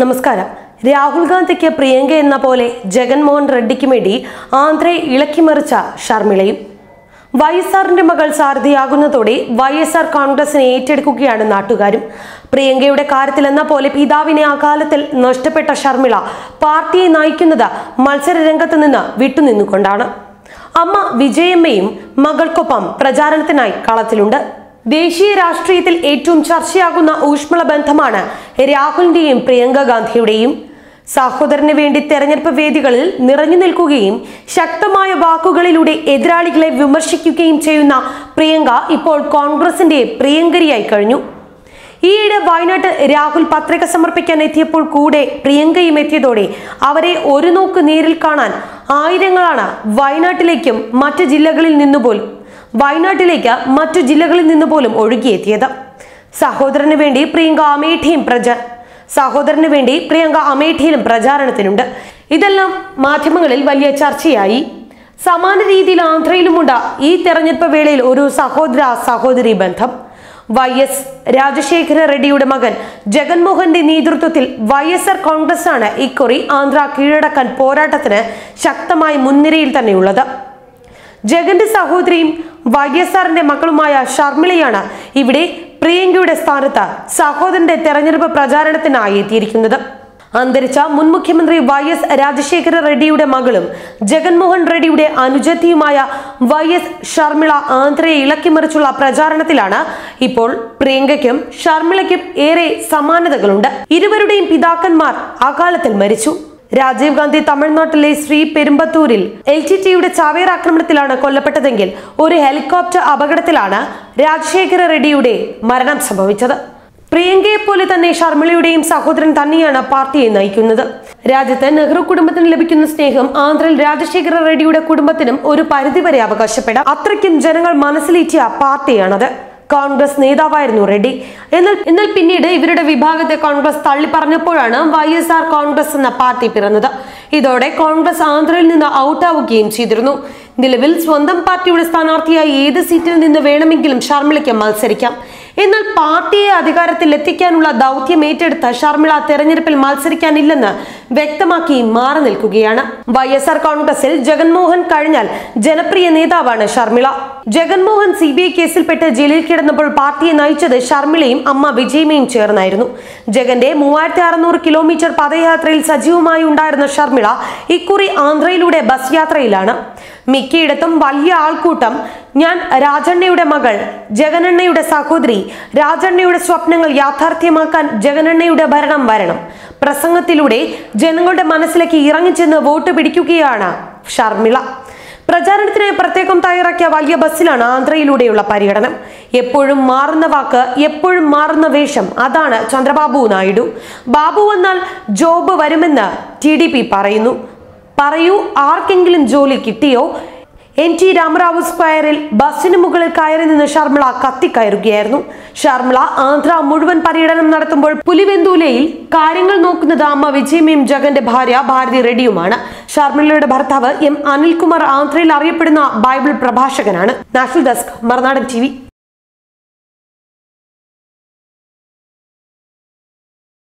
നമസ്കാരം. രാഹുൽ ഗാന്ധിക്ക് പ്രിയങ്ക എന്ന പോലെ ജഗൻമോഹൻ റെഡ്ഡിക്ക് വേണ്ടി ആന്ധ്രയെ ഇളക്കിമറിച്ച ഷർമിളയും. വൈ എസ് ആറിന്റെ മകൾ സാരഥിയാകുന്നതോടെ വൈ എസ് ആർ കോൺഗ്രസിനെ ഏറ്റെടുക്കുകയാണ് നാട്ടുകാരും. പ്രിയങ്കയുടെ കാര്യത്തിൽ എന്ന പോലെ പിതാവിനെ അകാലത്തിൽ നഷ്ടപ്പെട്ട ഷർമിള പാർട്ടിയെ നയിക്കുന്നത് മത്സര രംഗത്ത് നിന്ന് വിട്ടുനിന്നുകൊണ്ടാണ്. അമ്മ വിജയമ്മയും മകൾക്കൊപ്പം പ്രചാരണത്തിനായി കളത്തിലുണ്ട്. ദേശീയ രാഷ്ട്രീയത്തിൽ ഏറ്റവും ചർച്ചയാകുന്ന ഊഷ്മള ബന്ധമാണ് രാഹുലിന്റെയും പ്രിയങ്ക ഗാന്ധിയുടെയും. സഹോദരന് വേണ്ടി തെരഞ്ഞെടുപ്പ് വേദികളിൽ നിറഞ്ഞു നിൽക്കുകയും ശക്തമായ വാക്കുകളിലൂടെ എതിരാളികളെ വിമർശിക്കുകയും ചെയ്യുന്ന പ്രിയങ്ക ഇപ്പോൾ കോൺഗ്രസിന്റെ പ്രിയങ്കരിയായി കഴിഞ്ഞു. ഈയിടെ വയനാട്ട് രാഹുൽ പത്രിക സമർപ്പിക്കാൻ എത്തിയപ്പോൾ കൂടെ പ്രിയങ്കയും എത്തിയതോടെ അവരെ ഒരു നോക്ക് നേരിൽ കാണാൻ ആയിരങ്ങളാണ് വയനാട്ടിലേക്കും മറ്റ് ജില്ലകളിൽ നിന്നുപോലും വയനാട്ടിലേക്ക് മറ്റു ജില്ലകളിൽ നിന്ന് പോലും ഒഴുകിയെത്തിയത്. സഹോദരന് വേണ്ടി പ്രിയങ്ക അമേഠിയും പ്രച സഹോദരന് വേണ്ടി പ്രിയങ്ക അമേഠിയിലും പ്രചാരണത്തിനുണ്ട്. ഇതെല്ലാം മാധ്യമങ്ങളിൽ വലിയ ചർച്ചയായി. സമാന രീതിയിൽ ആന്ധ്രയിലുമുണ്ട് ഈ തെരഞ്ഞെടുപ്പ് വേളയിൽ ഒരു സഹോദര സഹോദരി ബന്ധം. വൈ എസ് രാജശേഖര റെഡ്ഡിയുടെ മകൻ ജഗൻമോഹന്റെ നേതൃത്വത്തിൽ വൈ എസ് ആർ കോൺഗ്രസ് ആണ് ഇക്കുറി ആന്ധ്ര കീഴടക്കാൻ പോരാട്ടത്തിന് ശക്തമായി മുൻനിരയിൽ തന്നെയുള്ളത്. ജഗന്റെ സഹോദരിയും വൈ എസ് ആറിന്റെ മക്കളുമായ ഷർമിളയാണ് ഇവിടെ പ്രിയങ്കയുടെ സ്ഥാനത്ത് സഹോദരന്റെ തെരഞ്ഞെടുപ്പ് പ്രചാരണത്തിനായി എത്തിയിരിക്കുന്നത്. അന്തരിച്ച മുൻ മുഖ്യമന്ത്രി വൈ എസ് രാജശേഖര റെഡ്ഡിയുടെ മകളും ജഗൻമോഹൻ റെഡ്ഡിയുടെ അനുജത്തിയുമായ വൈ എസ് ഷർമിള ആന്ധ്രയെ ഇളക്കിമറിച്ചുള്ള പ്രചാരണത്തിലാണ് ഇപ്പോൾ പ്രിയങ്കയ്ക്കും ഷർമിളയ്ക്കും ഏറെ സമാനതകളുണ്ട്. ഇരുവരുടെയും പിതാക്കന്മാർ അകാലത്തിൽ മരിച്ചു. രാജീവ് ഗാന്ധി തമിഴ്നാട്ടിലെ ശ്രീ പെരുമ്പത്തൂരിൽ എൽ ടി ടിയുടെ ചാവേർ ആക്രമണത്തിലാണ് കൊല്ലപ്പെട്ടതെങ്കിൽ ഒരു ഹെലികോപ്റ്റർ അപകടത്തിലാണ് രാജശേഖര റെഡ്ഡിയുടെ മരണം സംഭവിച്ചത്. പ്രിയങ്കയെ പോലെ തന്നെ ഷർമിളയുടെയും സഹോദരൻ തന്നെയാണ് പാർട്ടിയെ നയിക്കുന്നത്. രാജ്യത്ത് നെഹ്റു കുടുംബത്തിന് ലഭിക്കുന്ന സ്നേഹം ആന്ധ്രയിൽ രാജശേഖര റെഡ്ഡിയുടെ കുടുംബത്തിനും ഒരു പരിധിവരെ അവകാശപ്പെടാം. അത്രയ്ക്കും ജനങ്ങൾ മനസ്സിലേറ്റിയ പാർട്ടിയാണത്. കോൺഗ്രസ് നേതാവായിരുന്നു റെഡ്ഡി. എന്നാൽ എന്നാൽ പിന്നീട് ഇവരുടെ വിഭാഗത്തെ കോൺഗ്രസ് തള്ളിപ്പറഞ്ഞപ്പോഴാണ് വൈ കോൺഗ്രസ് എന്ന പാർട്ടി പിറന്നത്. ഇതോടെ കോൺഗ്രസ് ആന്ധ്രയിൽ നിന്ന് ഔട്ടാവുകയും ചെയ്തിരുന്നു. നിലവിൽ സ്വന്തം പാർട്ടിയുടെ സ്ഥാനാർത്ഥിയായി ഏത് സീറ്റിൽ നിന്ന് വേണമെങ്കിലും ഷർമിളയ്ക്ക് മത്സരിക്കാം. എന്നാൽ പാർട്ടിയെ അധികാരത്തിൽ എത്തിക്കാനുള്ള ദൗത്യം ഏറ്റെടുത്ത ഷർമിള തെരഞ്ഞെടുപ്പിൽ മത്സരിക്കാനില്ലെന്ന് വ്യക്തമാക്കി മാറി നിൽക്കുകയാണ്. വൈ എസ് ആർ കോൺഗ്രസിൽ ജഗൻമോഹൻ കഴിഞ്ഞാൽ ജനപ്രിയ നേതാവാണ് Sharmila. Jaganmohan C B I കേസിൽപ്പെട്ട് ജയിലിൽ കിടന്നപ്പോൾ പാർട്ടിയെ നയിച്ചത് ഷർമിളയും അമ്മ വിജയമയും ചേർന്നായിരുന്നു. ജഗന്റെ മൂവായിരത്തി അറുന്നൂറ് കിലോമീറ്റർ പദയാത്രയിൽ സജീവമായി ഉണ്ടായിരുന്ന ഷർമിള ഇക്കുറി ആന്ധ്രയിലൂടെ ബസ് യാത്രയിലാണ്. മിക്കയിടത്തും വലിയ ആൾക്കൂട്ടം. ഞാൻ രാജണ്ണയുടെ മകൾ ജഗനണ്ണയുടെ സഹോദരി. രാജണ്ണയുടെ സ്വപ്നങ്ങൾ യാഥാർത്ഥ്യമാക്കാൻ ജഗനണ്ണയുടെ ഭരണം വരണം. പ്രസംഗത്തിലൂടെ ജനങ്ങളുടെ മനസ്സിലേക്ക് ഇറങ്ങിച്ചെന്ന് വോട്ട് പിടിക്കുകയാണ് ഷർമിള. പ്രചാരണത്തിനായി പ്രത്യേകം തയ്യാറാക്കിയ വലിയ ബസ്സിലാണ് ആന്ധ്രയിലൂടെയുള്ള പര്യടനം. എപ്പോഴും മാറുന്ന വാക്ക് എപ്പോഴും മാറുന്ന വേഷം. അതാണ് ചന്ദ്രബാബു നായിഡു. ബാബു വന്നാൽ ജോബ് വരുമെന്ന് ടി ഡി പി പറയുന്നു. പറയൂ ആർക്കെങ്കിലും ജോലി കിട്ടിയോ? എൻ ടി രാമറാവു സ്ക്വയറിൽ ബസ്സിന് മുകളിൽ കയറി നിന്ന് ഷർമിള കത്തിക്കയറുകയായിരുന്നു. ഷർമിള ആന്ധ്ര മുഴുവൻ പര്യടനം നടത്തുമ്പോൾ പുലിവെന്തൂലയിൽ കാര്യങ്ങൾ നോക്കുന്നത് അമ്മ വിജയമയും ജഗന്റെ ഭാര്യ ഭാരതി റെഡിയുമാണ് ഷർമിളയുടെ ഭർത്താവ് എം അനിൽകുമാർ ആന്ധ്രയിൽ അറിയപ്പെടുന്ന Bible പ്രഭാഷകനാണ്. National desk Marunadan T